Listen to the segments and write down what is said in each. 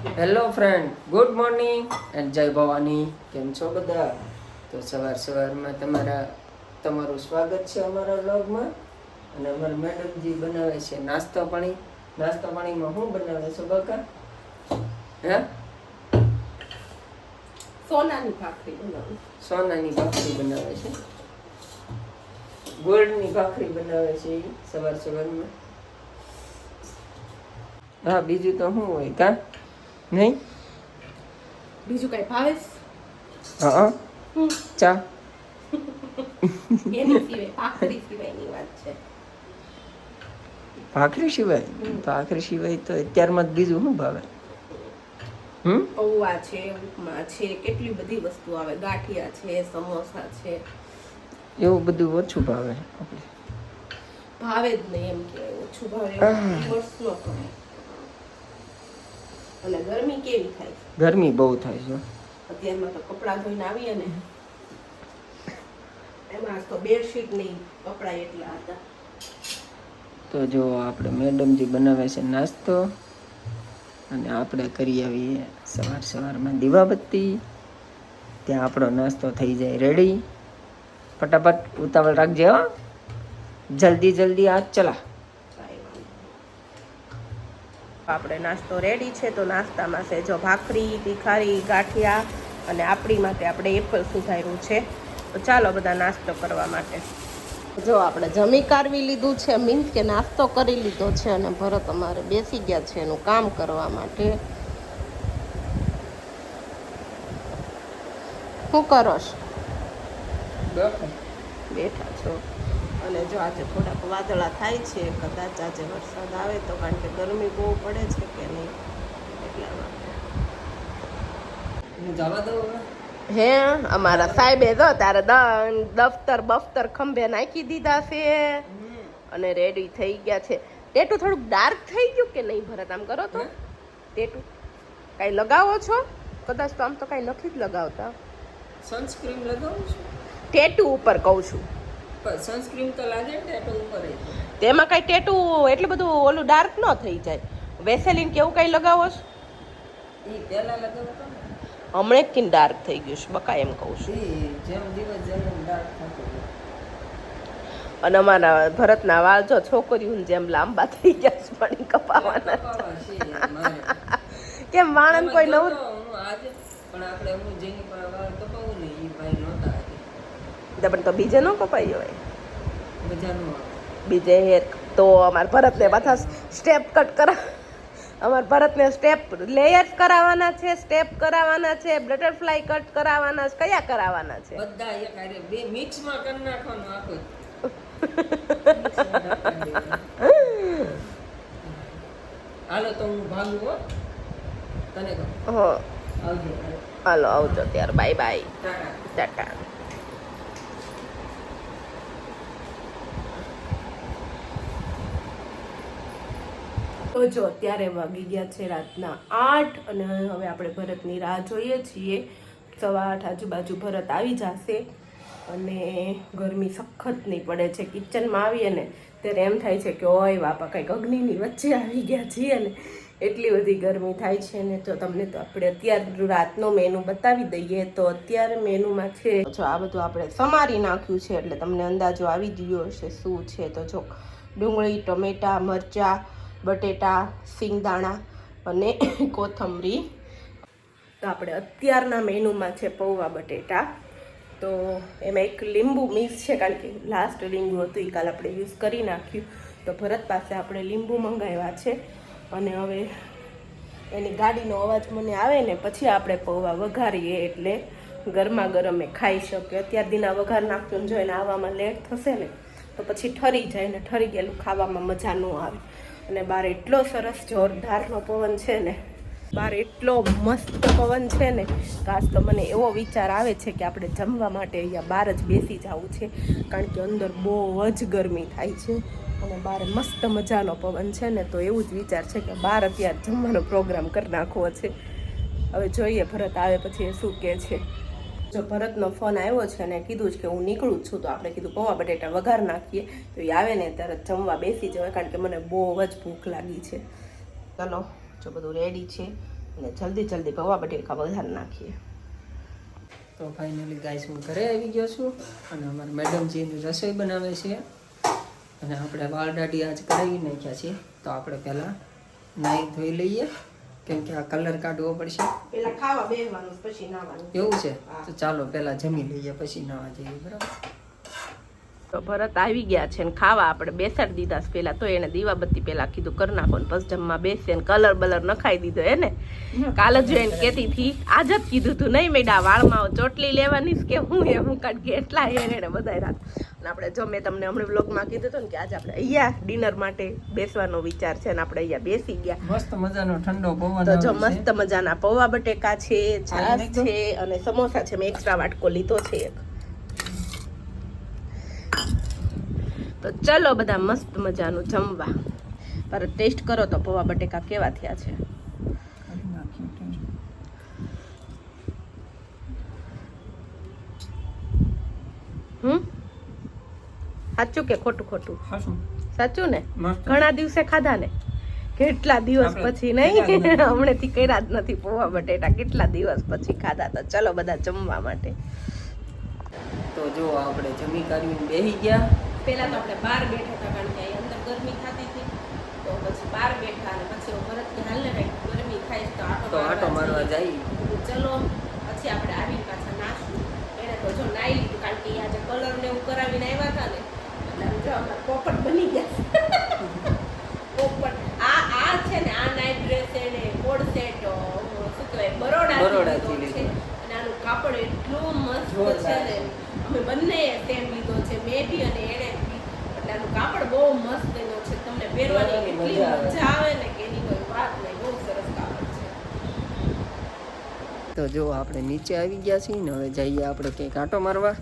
Hello friend good morning and જય ભવાની. કેમ છો બધા? તો સવાર સવારમાં તમારા તમારું સ્વાગત છે અમારા વ્લોગમાં અને અમારા મેડમજી બનાવે છે નાસ્તા પાણી. નાસ્તા પાણીમાં શું બનાવે છે બકા? હે? સોનાની ભાખરી બનાવે. સોનાની ભાખરી બનાવે છે. ગોલ્ડની ભાખરી બનાવે છે સવાર સવારમાં. હા બીજું તો શું હોય કા? નહીં? બીજું કઈ ભાવેશ હા. ચા. એની સિવાય ભાખરી સિવાયની વાત છે. ભાખરી સિવાય? ભાખરી સિવાય તો અત્યારમાં બીજું શું ભાવે? પૌવા છે ઉપમા છે કેટલી બધી વસ્તુ આવે. ગાંઠિયા છે સમોસા છે. એવું બધું ઓછું ભાવે. આપણે ભાવે જ નહીં એમ કે ઓછું ભાવે. વર્ષ ન કરે અને ગરમી કેવી થાય? છે ગરમી બહુ થાય છે. અત્યારમાં તો કપડાં ધોઈને આવીએ ને એમાં તો બેડશીટ નહીં કપડા એટલા હતા. તો જો આપણે મેડમજી બનાવે છે નાસ્તો અને આપણે કરી આવીએ સવાર સવારમાં દીવાબત્તી. ત્યાં આપણો નાસ્તો થઈ જાય રેડી ફટાફટ ઉતાવળ રાખજે હો. જલ્દી જલ્દી આ ચલા કાંઈ વાંધો નહીં. આપણે નાસ્તો રેડી છે તો નાસ્તામાં છે જો ભાખરી તીખારી ગાંઠિયા અને આપણી માટે આપણે એપલ સુધાર્યું છે. તો ચાલો બધા નાસ્તો કરવા માટે. જો આપણે જમી કારવી લીધું છે મીન્સ કે નાસ્તો કરી લીધો છે અને ભરત અમારે બેસી ગયા છે એનું કામ કરવા માટે. શું કરોશ બેઠા છો. અને જો આજે થોડાક વાદળા થાય છે કદાચ આજે વરસાદ આવે તો કારણ કે ગરમી બહુ પડે છે કે નહીં એટલા માટે. હે અમારા સાહેબે જો તારે દફતર બફતર ખંભે નાખી દીધા છે. અને રેડી થઈ ગયા છે. ટેટુ થોડુંક ડાર્ક થઈ ગયું કે નહીં ભરત આમ કરો તો? ટેટુ કાંઈ લગાવો છો? કદાચ તો આમ તો કાંઈ નથી જ લગાવતા. સનસ્ક્રીન લગાવું છું. ટેટુ ઉપર કહું છું. સનસ્ક્રીન તો લાગે ને ટેટો ઉપર તેમાં કાંઈ ટેટુ એટલું બધું ઓલું ડાર્ક ન થઈ જાય. વેસેલિન કેવું કાંઈ લગાવો છો? એ પહેલા લગાવતો હમણે જ કિન ડાર્ક થઈ ગયું છે બકા એમ કહું છું. જેમ દિવસ જેમ ડાર્ક થતો અને અમારા ભરતના વાળ જો છોકરીઓને જેમ લાંબા થઈ ગયા છે પણ કપાવાના. કેમ વાળન કોઈ નવું? આજે પણ આપણે હું જેની પાસે વાળ કપાવું ને એ ભાઈ નહોતા. પણ તો બીજે ન કપાઈ હોય. બીજે હેર તો અમાર ભરતને પાછા સ્ટેપ કટ કરા અમાર ભરતને સ્ટેપ લેયર કરાવવાના છે સ્ટેપ કરાવવાના છે બટરફ્લાય કટ કરાવવાના છે કયા કરાવવાના છે? બધા એક હારે બે મિક્સમાં કરી નાખવાનું આખું. હાલો તો હું ભાગું હો. તને હો. આવજો હાલો આવજો ત્યારે. Bye bye. ટાટા. તો જો અત્યારે વાગી ગયા છે રાતના આઠ અને હવે આપણે ભરતની રાહ જોઈએ છીએ. સવા આઠ આજુબાજુ ભરત આવી જશે અને ગરમી સખત નહીં પડે છે. કિચનમાં આવીએ ને ત્યારે એમ થાય છે કે ઓય બાપા, કંઈક અગ્નિની વચ્ચે આવી ગયા છીએ ને. એટલી બધી ગરમી થાય છે ને. તો તમને તો આપણે અત્યારે રાતનો મેનુ બતાવી દઈએ. તો અત્યારે મેનુમાં છે, જો આ બધું આપણે સમારી નાખ્યું છે એટલે તમને અંદાજો આવી ગયો હશે શું છે. તો જો ડુંગળી, ટમેટા, મરચાં બટેટા, સિંગદાણા અને કોથમરી. તો આપણે અત્યારના મેનુમાં છે પૌવા બટેટા. તો એમાં એક લીંબુ મિક્સ છે, કારણ કે લાસ્ટ લીંબુ હતું એ કાલ આપણે યુઝ કરી નાખ્યું. તો ભરત પાસે આપણે લીંબુ મંગાવ્યા છે. અને હવે એની ગાડીનો અવાજ મને આવે ને, પછી આપણે પૌવા વઘારીએ એટલે ગરમા ગરમે ખાઈ શકીએ. અત્યાર દીના વઘાર નાખ્યું ને, જો એને આવવામાં લેટ થશે ને, તો પછી ઠરી જાય ને, ઠરી ગયેલું ખાવામાં મજા ન આવે. અને બહાર એટલો સરસ જોરદારનો પવન છે ને બહાર એટલો મસ્ત પવન છે ને કાશ તો મને એવો વિચાર આવે છે કે આપણે જમવા માટે અહીંયા બહાર જ બેસી જવું છે, કારણ કે અંદર બહુ જ ગરમી થાય છે અને બહાર મસ્ત મજાનો પવન છે ને, તો એવું જ વિચાર છે કે બહાર અત્યારે જમવાનો પ્રોગ્રામ કરી નાખવો છે. હવે જોઈએ, ભરત આવે પછી એ શું કહે છે. જો ભરતનો ફોન આવ્યો છે અને કીધું છે કે હું નીકળું છું, તો આપણે કીધું પૌવા બટેટા વઘાર નાખીએ. તો એ આવે ને ત્યારે જમવા બેસી જવાય, કારણ કે મને બહુ જ ભૂખ લાગી છે. ચલો, જો બધું રેડી છે, અને જલ્દી જલ્દી પૌવા બટેકા વઘાર નાખીએ. તો ફાઇનલી ગાઈસ હું ઘરે આવી ગયો છું, અને અમારા મેડમજીની રસોઈ બનાવે છે, અને આપણે વાળ દાઢી આજ કરાવી નાખ્યા છીએ તો આપણે પહેલાં નાહી ધોઈ લઈએ. કેમ કે આ કલર કાઢવો પડશે. પેલા ખાવા બેસવાનું પછી નાવાનું. એવું છે? તો ચાલો પેલા જમી લઈએ પછી નાવા જઈએ બરાબર? તો ભરત આવી ગયા છે ને ખાવા આપણે બેસાડી દીધા છે પેલા. તો એને દીવાબત્તી પેલા કીધું કરી નાખો ને પછી જમવા બેસે ને કલર બલર નખાઈ દીધો એને. ને કાલે જો એને કેતી હતી આજ જ કીધું તું નહીં મેડા વાળમાં ચોટલી લેવાની કે હું એ હું કાઢ કે એટલા એને બધા રાત. અને આપણે જો મેં તમને હમણાં વ્લોગમાં કીધું હતું ને કે આજે આપણે અહીંયા ડિનર માટે બેસવાનો વિચાર છે ને આપણે અહીંયા બેસી ગયા. મસ્ત મજાનો ઠંડો પવન તો જો મસ્ત મજાના પૌવા બટેકા છે છાસ છે અને સમોસા છે મેં એક્સ્ટ્રા વાટકો લીધો છે એક. તો ચલો બધા મસ્ત મજાનું જમવા. પર ટેસ્ટ કરો તો પૌવા બટેકા કેવા થયા છે કરી નાખ્યું ટેસ્ટ. હમ સાચું કે ખોટું ખોટું? સાચું. ને? ઘણા દિવસે ખાધા ને? કેટલા દિવસ પછી નહીં. હમણાંથી કર્યા જ નથી પૌવા બટેટા. કેટલા દિવસ પછી ખાધા તો? ચલો બધા જમવા માટે. તો જો આપણે જમી કાઢીને બેસી ગયા. પહેલા તો આપણે બહાર બેઠા હતા કારણ કે અહીં અંદર ગરમી થતી હતી. તો પછી બહાર બેઠા અને પછી ભરત કે હાલ ને ગરમી થાય તો આટો તો આટો મારવા જઈએ. ચલો પછી આપણે આવી પાછા નાશું એને તો જો નાઈ લીધું કારણ કે આજે કલર ને એવું કરાવીને આવ્યા હતા ને આમ પોપટ બની ગયા પોપટ આ આ છે ને આ નાઇટ ડ્રેસ એને કોડ સેટ શું કહેવાય બરોડા બરોડાથી છે. લીધો. અને આનું કાપડ એટલું મસ્ત છે ને અમે બંને સેમ લીધો છે મેં બી અને એણે બી. એટલે આનું કાપડ બહુ મસ્ત એનો છે. તમને પહેરવાની એટલી મજા આવે. ને કે એની કોઈ વાત નહીં. બહુ સરસ કાપડ છે. તો જો આપણે નીચે આવી ગયા છીએ ને હવે જઈએ આપણે કંઈક આંટો મારવા.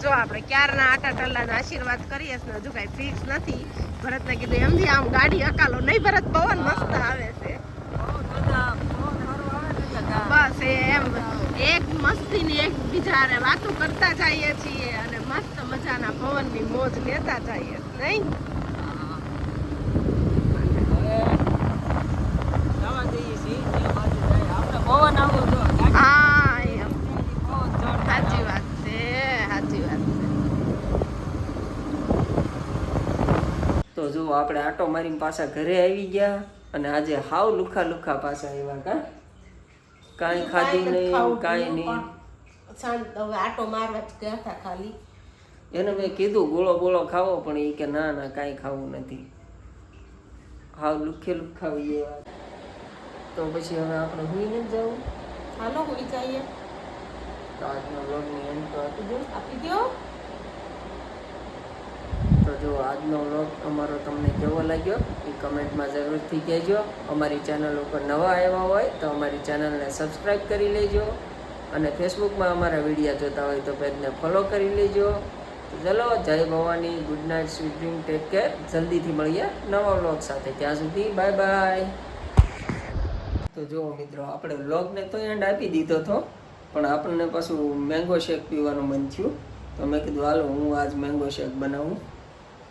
જો આપણે ક્યારના આટા ટલ્લાના આશીર્વાદ કરીએ છીએ હજુ કાંઈ ફિક્સ નથી. ભરતને કીધું, એમથી આમ ગાડી હકાલો, નહીં ભરત, પવન મસ્ત આવે છે. બસ એ એમ, એક મસ્તીની એક બીજા વાતો કરતા જઈએ છીએ અને મસ્ત મજાના પવનની મોજ લેતા જઈએ, નહીં હા એમ સાચી વાત છે સાચી વાત છે તો જો આપણે આટો મારીને પાછા ઘરે આવી ગયા અને આજે હાવ લુખા લુખા પાછા આવ્યા કા? કાંઈ ખાધું નહીં કાંઈ નહીં. હવે આટો મારવા જ ગયા હતા ખાલી. એને મેં કીધું ગોળો ગોળો ખાવો પણ એ કે ના ના કાંઈ ખાવું નથી. હાવ લુખે લુખા એવા. તો પછી હવે આપણે હુઈ નથી જવું હાલો હુઈ જઈએ. તો આજના વ્લોગની એન્ડ તો આપી દો આપી દો તો જો આજનો વ્લોગ અમારો તમને કેવો લાગ્યો એ કમેન્ટમાં જરૂરથી કહેજો. અમારી ચેનલ ઉપર નવા આવ્યા હોય તો અમારી ચેનલને સબસ્ક્રાઈબ કરી લેજો અને ફેસબુકમાં અમારા વિડીયા જોતા હોય તો પેજને ફોલો કરી લેજો. ચલો, જય Bhavani good night sweet take care જલ્દીથી મળીએ નવા વ્લોગ સાથે. ત્યાં સુધી બાય બાય તો જુઓ મિત્રો, આપણે વ્લોગને તો એન્ડ આપી દીધો હતો પણ આપણને પાછું મેંગો શેક પીવાનું મન થયું. તો મેં કીધું, હાલો, હું આજ મેંગો શેક બનાવું.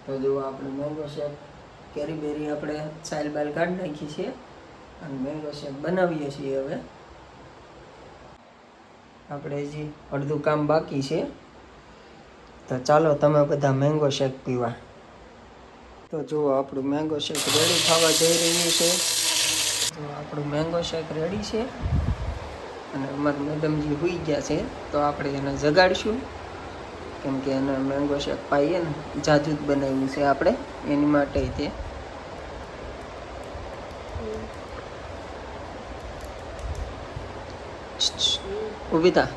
તો જો આપણે મેંગો શેક, કેરી બેરી આપણે સાઇલ બાલ કાઢી નાખી છે અને મેંગો શેક બનાવીએ છીએ હવે. આપણે હજી અડધું કામ બાકી છે. તો ચાલો તમે બધા મેંગો શેક પીવા. તો જુઓ આપણું મેંગો શેક રેડી થવા જઈ રહ્યું છે. તો આપણું મેંગો શેક રેડી છે. અને અમારા મેડમજી હોઈ ગયા છે. તો આપણે એને જગાડીશું. કેમ કે એને મેંગો શેક પાઈએ ને જાજુ જ બનાવ્યું છે આપણે એની માટે તે. ઊભી થા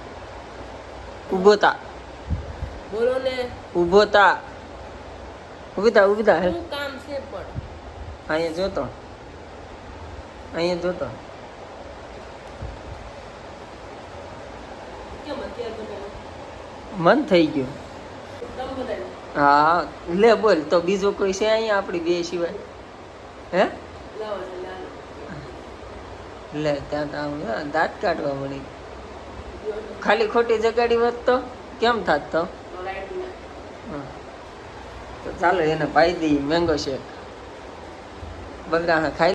બોલો ને ઊભો ઉભીતા. ઊભી ઊભી થા કામ છે પણ? અહીંયા જોતો. અહીંયા જોતો કેમ અત્યારે બનાવ્યું? મન થઈ ગયું. હા લે બોલ તો બીજો કોઈ છે અહીંયા આપણી બે સિવાય? હે. લે ત્યાં તો આમ દાંત કાઢવા મળી. ખાલી ખોટી જગાડી હોત તો કેમ થાત તો? તો ચાલો એને પાઈ દઈએ મેંગો શેક. બગડા ખાઈ